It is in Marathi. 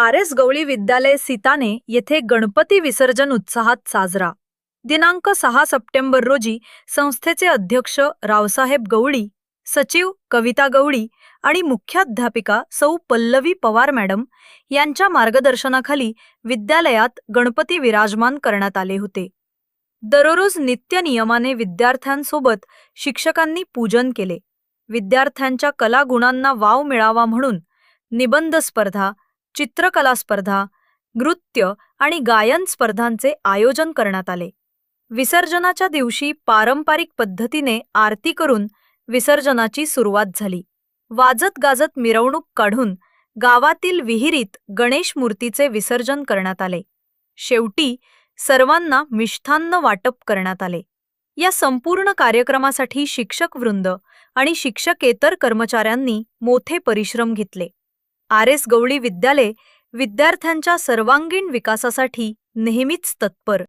आर एस गवळी विद्यालय सीताने येथे गणपती विसर्जन उत्साहात साजरा. दिनांक सहा सप्टेंबर रोजी संस्थेचे अध्यक्ष रावसाहेब गवळी सचिव कविता गवळी आणि मुख्याध्यापिका सौ पल्लवी पवार मॅडम यांच्या मार्गदर्शनाखाली विद्यालयात गणपती विराजमान करण्यात आले होते. दररोज नित्य नियमाने विद्यार्थ्यांसोबत शिक्षकांनी पूजन केले. विद्यार्थ्यांच्या कलागुणांना वाव मिळावा म्हणून निबंध स्पर्धा चित्रकला स्पर्धा नृत्य आणि गायन स्पर्धांचे आयोजन करण्यात आले. विसर्जनाच्या दिवशी पारंपरिक पद्धतीने आरती करून विसर्जनाची सुरुवात झाली. वाजत गाजत मिरवणूक काढून गावातील विहिरीत गणेश मूर्तीचे विसर्जन करण्यात आले. शेवटी सर्वांना मिष्ठान्न वाटप करण्यात आले. या संपूर्ण कार्यक्रमासाठी शिक्षक वृंद आणि शिक्षकेतर कर्मचाऱ्यांनी मोठे परिश्रम घेतले. आर एस गवळी विद्यालय विद्यार्थ्यांच्या सर्वांगीण विकासासाठी नेहमीच तत्पर.